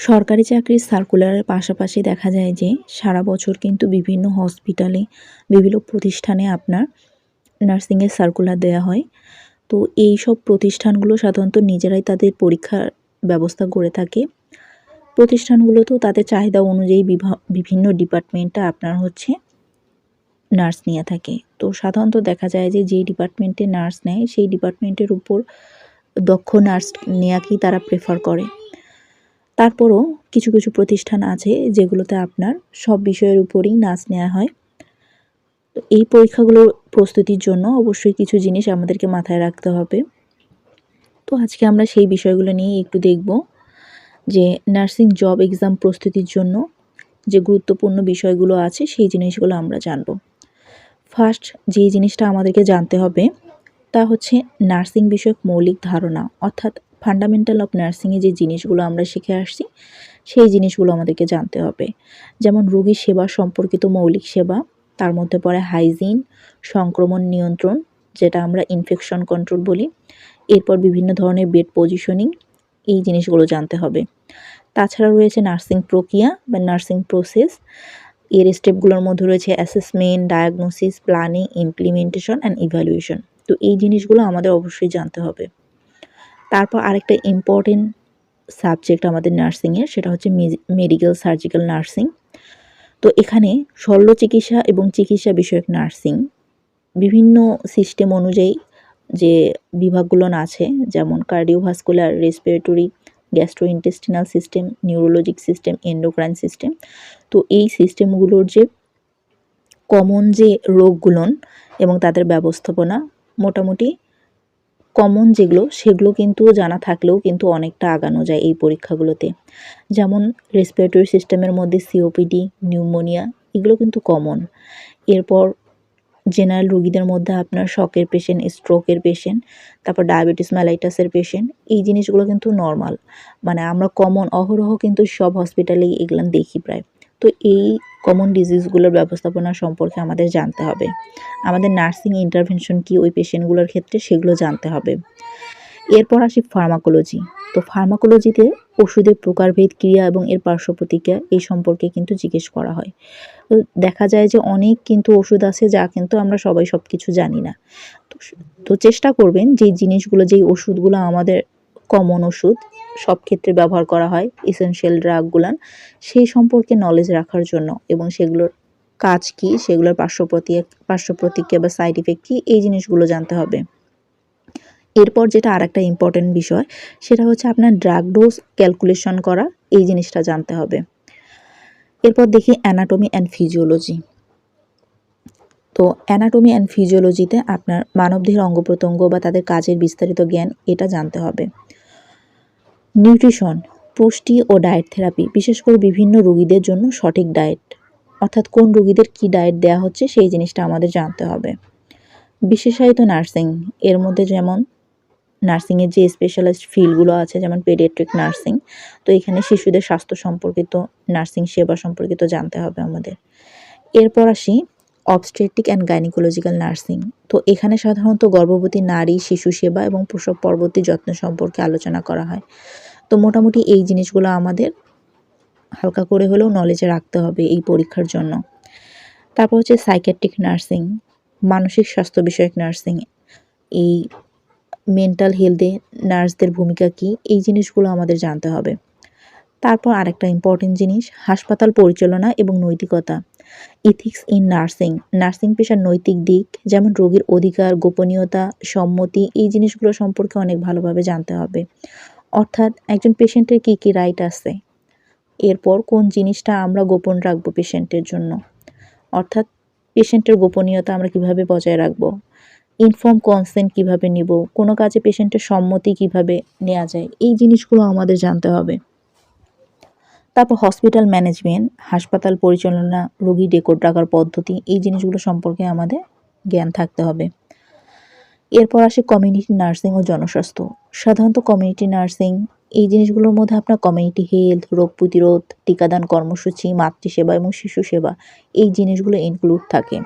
সরকারি চাকরির সার্কুলারের পাশাপাশি দেখা যায় যে, সারা বছর কিন্তু বিভিন্ন হসপিটালে বিভিন্ন প্রতিষ্ঠানে আপনার নার্সিংয়ের সার্কুলার দেওয়া হয়। তো এই সব প্রতিষ্ঠানগুলো সাধারণত নিজেরাই তাদের পরীক্ষার ব্যবস্থা করে থাকে। প্রতিষ্ঠানগুলোতেও তাদের চাহিদা অনুযায়ী বিভিন্ন ডিপার্টমেন্টটা আপনার হচ্ছে নার্স নিয়ে থাকে। তো সাধারণত দেখা যায় যে, যেই ডিপার্টমেন্টে নার্স নেয়, সেই ডিপার্টমেন্টের উপর দক্ষ নার্স নেওয়াকেই তারা প্রেফার করে। তারপরও কিছু কিছু প্রতিষ্ঠান আছে যেগুলোতে আপনার সব বিষয়ের উপরেই নাচ নেওয়া হয়। তো এই পরীক্ষাগুলোর প্রস্তুতির জন্য অবশ্যই কিছু জিনিস আমাদেরকে মাথায় রাখতে হবে। তো আজকে আমরা সেই বিষয়গুলো নিয়ে একটু দেখব যে নার্সিং জব এক্সাম প্রস্তুতির জন্য যে গুরুত্বপূর্ণ বিষয়গুলো আছে সেই জিনিসগুলো আমরা জানব। ফার্স্ট যেই জিনিসটা আমাদেরকে জানতে হবে তা হচ্ছে নার্সিং বিষয়ক মৌলিক ধারণা, অর্থাৎ ফান্ডামেন্টাল অফ নার্সিংয়ে যে জিনিসগুলো আমরা শিখে আসছি, সেই জিনিসগুলো আমাদেরকে জানতে হবে। যেমন রোগী সেবা সম্পর্কিত মৌলিক সেবা, তার মধ্যে পড়ে হাইজিন সংক্রমণ নিয়ন্ত্রণ, যেটা আমরা ইনফেকশন কন্ট্রোল বলি। এরপর বিভিন্ন ধরনের বেড পজিশনিং এই জিনিসগুলো জানতে হবে। তাছাড়া রয়েছে নার্সিং প্রক্রিয়া বা নার্সিং প্রসেস এর স্টেপগুলোর মধ্যে রয়েছে assessment diagnosis planning implementation and evaluation তো এই জিনিসগুলো আমাদের অবশ্যই জানতে হবে। তারপর আরেকটা ইম্পর্টেন্ট সাবজেক্ট আমাদের নার্সিংয়ের সেটা হচ্ছে মেডিকেল সার্জিক্যাল নার্সিং তো এখানে শল্য চিকিৎসা এবং চিকিৎসা বিষয়ক নার্সিং বিভিন্ন সিস্টেম অনুযায়ী যে বিভাগগুলো আছে, যেমন cardiovascular respiratory gastrointestinal system neurologic system endocrine system তো এই সিস্টেমগুলোর যে কমন যে রোগগুলোন এবং তাদের ব্যবস্থাপনা, মোটামুটি কমন যেগুলো, সেগুলো কিন্তু জানা থাকলেও কিন্তু অনেকটা আগানো যায় এই পরীক্ষাগুলোতে। যেমন রেসপিরেটরি সিস্টেমের মধ্যে সিওপিডি নিউমোনিয়া এগুলো কিন্তু কমন এরপর জেনারেল রুগীদের মধ্যে আপনার শকের পেশেন্ট স্ট্রোকের পেশেন্ট তারপর ডায়াবেটিস ম্যালাইটাসের পেশেন্ট এই জিনিসগুলো কিন্তু নর্মাল মানে আমরা কমন অহরহ কিন্তু সব হসপিটালেই এগুলো দেখি প্রায়। তো এই কমন ডিজিজগুলোর ব্যবস্থাপনা সম্পর্কে আমাদের জানতে হবে। আমাদের নার্সিং ইন্টারভেনশন কি, ওই পেশেন্টগুলোর ক্ষেত্রে সেগুলো জানতে হবে। এরপর আসি ফার্মাকোলজি তো ফার্মাকোলজিতে ওষুধের প্রকারভেদ ক্রিয়া এবং এর পার্শ্ব প্রতিক্রিয়া এই সম্পর্কে কিন্তু জিজ্ঞেস করা হয়। তো দেখা যায় যে অনেক কিন্তু ওষুধ আছে যা কিন্তু আমরা সবাই সব কিছু জানি না। তো চেষ্টা করবেন যেই জিনিসগুলো যেই ওষুধগুলো আমাদের কমন ওষুধ সব ক্ষেত্রে ব্যবহার করা হয় এসেনশিয়াল ড্রাগগুলান সেই সম্পর্কে নলেজ রাখার জন্য এবং সেগুলোর কাজ কি, সেগুলোর পার্শ্ব পার্শ্ব প্রতিক্রিয়া বা সাইড ইফেক্ট কী, এই জিনিসগুলো জানতে হবে। এরপর যেটা আর একটা ইম্পর্টেন্ট বিষয়, সেটা হচ্ছে আপনার ড্রাগ ডোজ ক্যালকুলেশন করা, এই জিনিসটা জানতে হবে। এরপর দেখি অ্যানাটমি অ্যান্ড ফিজিওলজি তো অ্যানাটমি অ্যান্ড ফিজিওলজিতে আপনার মানবদেহের অঙ্গ প্রত্যঙ্গ বা তাদের কাজের বিস্তারিত জ্ঞান, এটা জানতে হবে। নিউট্রিশন, পুষ্টি ও ডায়েট থেরাপি, বিশেষ করে বিভিন্ন রোগীদের জন্য সঠিক ডায়েট। অর্থাৎ কোন রোগীদের কি ডায়েট দেওয়া হচ্ছে সেই জিনিসটা আমাদের জানতে হবে। বিশেষায়িত নার্সিং, এর মধ্যে যেমন নার্সিংয়ের যে স্পেশালিস্ট ফিল্ডগুলো আছে, যেমন পেডিয়াট্রিক নার্সিং, তো এখানে শিশুদের স্বাস্থ্য সম্পর্কিত, নার্সিং সেবা সম্পর্কিত জানতে হবে আমাদের। এরপর আসি অবস্ট্রেটিক অ্যান্ড গাইনিকোলজিক্যাল নার্সিং তো এখানে সাধারণত গর্ভবতী নারী, শিশু সেবা এবং প্রসব পরবর্তী যত্ন সম্পর্কে আলোচনা করা হয়। তো মোটামুটি এই জিনিসগুলো আমাদের হালকা করে হলেও নলেজে রাখতে হবে এই পরীক্ষার জন্য। তারপর হচ্ছে সাইকেট্রিক নার্সিং মানসিক স্বাস্থ্য বিষয়ক নার্সিং এই মেন্টাল হেলথে নার্সদের ভূমিকা কী, এই জিনিসগুলো আমাদের জানতে হবে। তারপর আরেকটা ইম্পর্টেন্ট জিনিস, হাসপাতাল পরিচালনা এবং নৈতিকতা। ইথিক্স ইন নার্সিং নার্সিং পেশার নৈতিক দিক, যেমন রোগীর অধিকার, গোপনীয়তা, সম্মতি, এই জিনিসগুলো সম্পর্কে অনেক ভালোভাবে জানতে হবে। অর্থাৎ একজন পেশেন্টের কী কী রাইট আছে? এরপর কোন জিনিসটা আমরা গোপন রাখব পেশেন্টের জন্য? অর্থাৎ পেশেন্টের গোপনীয়তা আমরা কীভাবে বজায় রাখব? ইনফর্ম কনসেন্ট কীভাবে নিব? কোনো কাজে পেশেন্টের সম্মতি কীভাবে নেওয়া যায়? এই জিনিসগুলো আমাদের জানতে হবে। তারপর হসপিটাল ম্যানেজমেন্ট হাসপাতাল পরিচালনা, রোগী রেকর্ড রাখার পদ্ধতি, এই জিনিসগুলো সম্পর্কে আমাদের জ্ঞান থাকতে হবে। এরপর আসে কমিউনিটি নার্সিং ও জনস্বাস্থ্য। সাধারণত কমিউনিটি নার্সিং এই জিনিসগুলোর মধ্যে আপনার কমিউনিটি হেলথ রোগ প্রতিরোধ, টিকাদান কর্মসূচি, মাতৃসেবা এবং শিশু সেবা, এই জিনিসগুলো ইনক্লুড থাকে।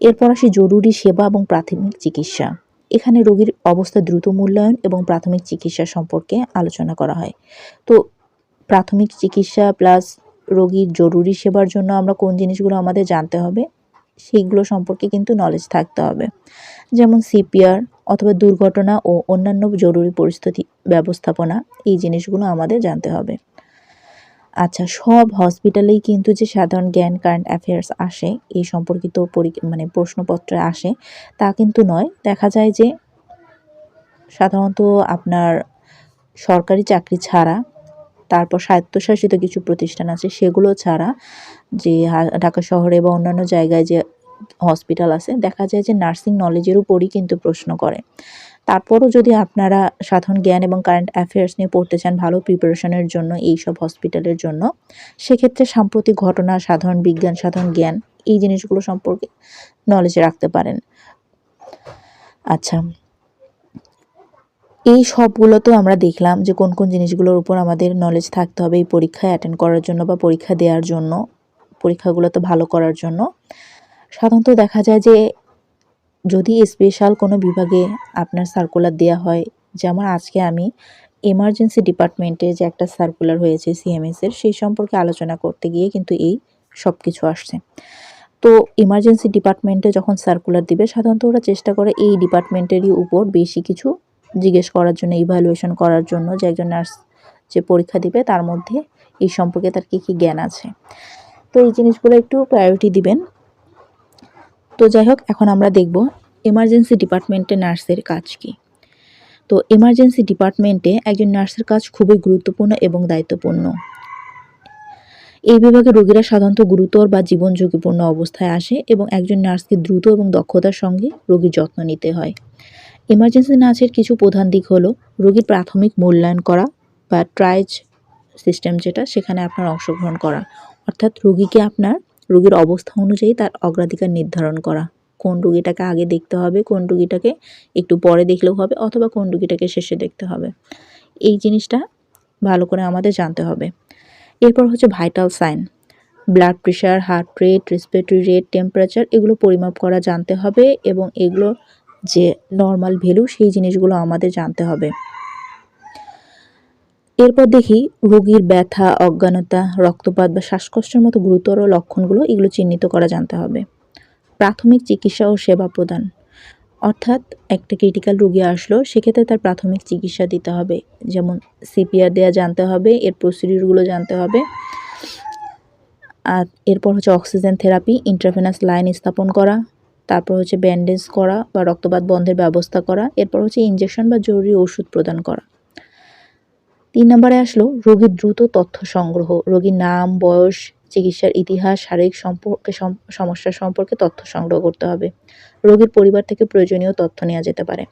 এরপর আসে জরুরি সেবা এবং প্রাথমিক চিকিৎসা। এখানে রোগীর অবস্থা দ্রুত মূল্যায়ন এবং প্রাথমিক চিকিৎসা সম্পর্কে আলোচনা করা হয়। তো প্রাথমিক চিকিৎসা প্লাস রোগীর জরুরি সেবার জন্য আমরা কোন জিনিসগুলো আমাদের জানতে হবে, সেইগুলো সম্পর্কে কিন্তু নলেজ থাকতে হবে। যেমন সিপিআর অথবা দুর্ঘটনা ও অন্যান্য জরুরি পরিস্থিতি ব্যবস্থাপনা, এই জিনিসগুলো আমাদের জানতে হবে। আচ্ছা সব হসপিটালেই কিন্তু যে সাধারণ জ্ঞান কারেন্ট অ্যাফেয়ার্স আসে এই সম্পর্কিত মানে প্রশ্নপত্রে আসে, তা কিন্তু নয়। দেখা যায় যে সাধারণত আপনার সরকারি চাকরি ছাড়া তারপর স্বায়ত্তশাসিত কিছু প্রতিষ্ঠান আছে, সেগুলো ছাড়া যে ঢাকা শহরে বা অন্যান্য জায়গায় যে হসপিটাল আছে, দেখা যায় যে নার্সিং নলেজের উপরই কিন্তু প্রশ্ন করে। তারপরও যদি আপনারা সাধারণ জ্ঞান এবং কারেন্ট অ্যাফেয়ার্স নিয়ে পড়তে চান ভালো প্রিপারেশনের জন্য এই সব হসপিটালের জন্য, সেক্ষেত্রে সাম্প্রতিক ঘটনা, সাধারণ বিজ্ঞান, সাধারণ জ্ঞান, এই জিনিসগুলো সম্পর্কে নলেজ রাখতে পারেন। আচ্ছা। এই সবগুলো তো আমরা দেখলাম যে কোন কোন জিনিসগুলোর উপর আমাদের নলেজ থাকতে হবে এই পরীক্ষায় অ্যাটেন্ড করার জন্য বা পরীক্ষা দেওয়ার জন্য পরীক্ষাগুলোতে ভালো করার জন্য। সাধারণত দেখা যায় যে যদি স্পেশাল কোনো বিভাগে আপনার সার্কুলার দেওয়া হয় যেমন আজকে আমি এমার্জেন্সি ডিপার্টমেন্টে যে একটা সার্কুলার হয়েছে সিএমএসের সেই সম্পর্কে আলোচনা করতে গিয়ে কিন্তু এই সব কিছু আসছে। তো ইমার্জেন্সি ডিপার্টমেন্টে যখন সার্কুলার দিবে, সাধারণত ওরা চেষ্টা করে এই ডিপার্টমেন্টেরই উপর বেশি কিছু জিজ্ঞেস করার জন্য ইভ্যালুয়েশন করার জন্য যে একজন নার্স যে পরীক্ষা দিবে, তার মধ্যে এই সম্পর্কে তার কী কী জ্ঞান আছে। তো এই জিনিসগুলো একটু প্রায়োরিটি দিবেন। তো যাই হোক, এখন আমরা দেখব এমার্জেন্সি ডিপার্টমেন্টে নার্সের কাজ কি। তো এমার্জেন্সি ডিপার্টমেন্টে একজন নার্সের কাজ খুবই গুরুত্বপূর্ণ এবং দায়িত্বপূর্ণ। এই বিভাগে রোগীরা সাধারণত গুরুতর বা জীবন ঝুঁকিপূর্ণ অবস্থায় আসে এবং একজন নার্সকে দ্রুত এবং দক্ষতার সঙ্গে রোগীর যত্ন নিতে হয়। এমার্জেন্সি নার্সের কিছু প্রধান দিক হলো রোগীর প্রাথমিক মূল্যায়ন করা বা ট্রাইজ সিস্টেম যেটা, সেখানে আপনার অংশগ্রহণ করা। অর্থাৎ রোগীকে আপনার রোগীর অবস্থা অনুযায়ী তার অগ্রাধিকার নির্ধারণ করা। কোন রুগীটাকে আগে দেখতে হবে, কোন রুগীটাকে একটু পরে দেখলেও হবে, অথবা কোন রুগীটাকে শেষে দেখতে হবে। এই জিনিসটা ভালো করে আমাদের জানতে হবে। এরপর হচ্ছে vital sign blood pressure heart rate respiratory rate temperature এগুলো পরিমাপ করা, জানতে হবে এবং এগুলো যে নর্মাল ভ্যালু সেই জিনিসগুলো আমাদের জানতে হবে। এরপর দেখি রোগীর ব্যথা, অজ্ঞানতা, রক্তপাত বা শ্বাসকষ্টের মতো গুরুতর লক্ষণগুলো এগুলো চিহ্নিত করা জানতে হবে। প্রাথমিক চিকিৎসা ও সেবা প্রদান। অর্থাৎ একটা ক্রিটিক্যাল রোগী আসলো, সেক্ষেত্রে তার প্রাথমিক চিকিৎসা দিতে হবে। যেমন সিপিআর দেওয়া জানতে হবে, এর প্রসিডিউরগুলো জানতে হবে। আর এরপর হচ্ছে অক্সিজেন থেরাপি ইন্টারভেনাস লাইন স্থাপন করা তারপর হচ্ছে ব্যান্ডেজ করা বা রক্তপাত বন্ধের ব্যবস্থা করা, এরপর হচ্ছে ইঞ্জেকশন বা জরুরি ওষুধ প্রদান করা। তিন নম্বরে আসলো রোগীর দ্রুত তথ্য সংগ্রহ, রোগীর নাম, বয়স, চিকিৎসার ইতিহাস, শারীরিক সম্পর্কে সমস্যা সম্পর্কে তথ্য সংগ্রহ করতে হবে। রোগীর পরিবার থেকে প্রয়োজনীয় তথ্য নেওয়া যেতে পারে।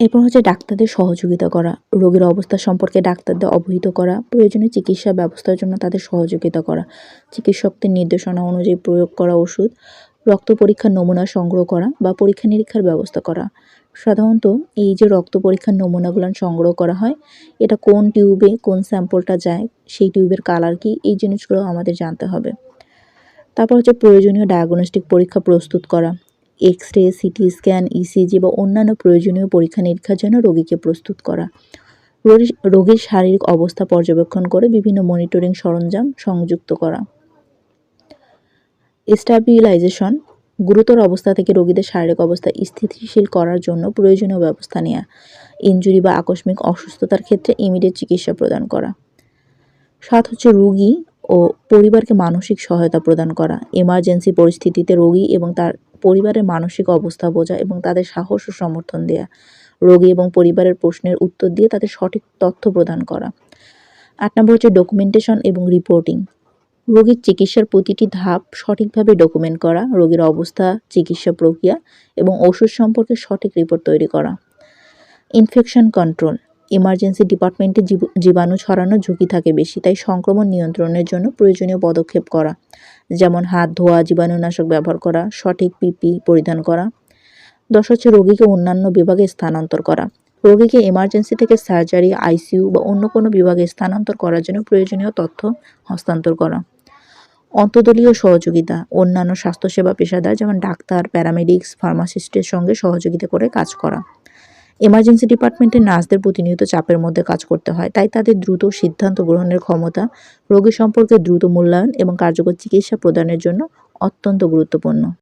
এরপর হচ্ছে ডাক্তারদের সহযোগিতা করা, রোগীর অবস্থা সম্পর্কে ডাক্তারদের অবহিত করা, প্রয়োজনীয় চিকিৎসা ব্যবস্থার জন্য তাদের সহযোগিতা করা, চিকিৎসকদের নির্দেশনা অনুযায়ী প্রয়োগ করা ওষুধ রক্ত পরীক্ষার নমুনা সংগ্রহ করা বা পরীক্ষা নিরীক্ষার ব্যবস্থা করা। সাধারণত এই যে রক্ত পরীক্ষার নমুনাগুলো সংগ্রহ করা হয়, এটা কোন টিউবে কোন স্যাম্পলটা যায়, সেই টিউবের কালার কি, এই জিনিসগুলো আমাদের জানতে হবে। তারপর হচ্ছে প্রয়োজনীয় ডায়াগনস্টিক পরীক্ষা প্রস্তুত করা X ray CT scan ECG বা অন্যান্য প্রয়োজনীয় পরীক্ষা নিরীক্ষার জন্য রোগীকে প্রস্তুত করা। রোগীর শারীরিক অবস্থা পর্যবেক্ষণ করে বিভিন্ন মনিটরিং সরঞ্জাম সংযুক্ত করা। স্টাবিলাইজেশন গুরুতর অবস্থা থেকে রোগীদের শারীরিক অবস্থা স্থিতিশীল করার জন্য প্রয়োজনীয় ব্যবস্থা নেওয়া ইনজুরি বা আকস্মিক অসুস্থতার ক্ষেত্রে ইমিডিয়েট চিকিৎসা প্রদান করা। সাত হচ্ছে রোগী ও পরিবারকে মানসিক সহায়তা প্রদান করা। এমার্জেন্সি পরিস্থিতিতে রোগী এবং তার পরিবারের মানসিক অবস্থা বোঝা এবং তাদের সাহস ও সমর্থন দেয়া। রোগী এবং পরিবারের প্রশ্নের উত্তর দিয়ে তাদের সঠিক তথ্য প্রদান করা। আট নম্বর হচ্ছে ডকুমেন্টেশন এবং রিপোর্টিং রোগীর চিকিৎসার প্রতিটি ধাপ সঠিকভাবে ডকুমেন্ট করা, রোগীর অবস্থা, চিকিৎসা প্রক্রিয়া এবং ওষুধ সম্পর্কে সঠিক রিপোর্ট তৈরি করা। ইনফেকশন কন্ট্রোল ইমার্জেন্সি ডিপার্টমেন্টে জীবাণু ছড়ানোর ঝুঁকি থাকে বেশি, তাই সংক্রমণ নিয়ন্ত্রণের জন্য প্রয়োজনীয় পদক্ষেপ করা। যেমন হাত ধোয়া, জীবাণুনাশক ব্যবহার করা, সঠিক পিপি পরিধান করা। দশ হচ্ছে রোগীকে অন্যান্য বিভাগে স্থানান্তর করা। রোগীকে এমার্জেন্সি থেকে সার্জারি আইসিইউ বা অন্য কোনো বিভাগে স্থানান্তর করার জন্য প্রয়োজনীয় তথ্য হস্তান্তর করা। অন্তদলীয় সহযোগিতা, অন্যান্য স্বাস্থ্যসেবা পেশাদার যেমন ডাক্তার প্যারামেডিক্স ফার্মাসিস্টের সঙ্গে সহযোগিতা করে কাজ করা। এমার্জেন্সি ডিপার্টমেন্টের নার্সদের প্রতিনিয়ত চাপের মধ্যে কাজ করতে হয়। তাই তাদের দ্রুত সিদ্ধান্ত গ্রহণের ক্ষমতা, রোগী সম্পর্কে দ্রুত মূল্যায়ন এবং কার্যকর চিকিৎসা প্রদানের জন্য অত্যন্ত গুরুত্বপূর্ণ।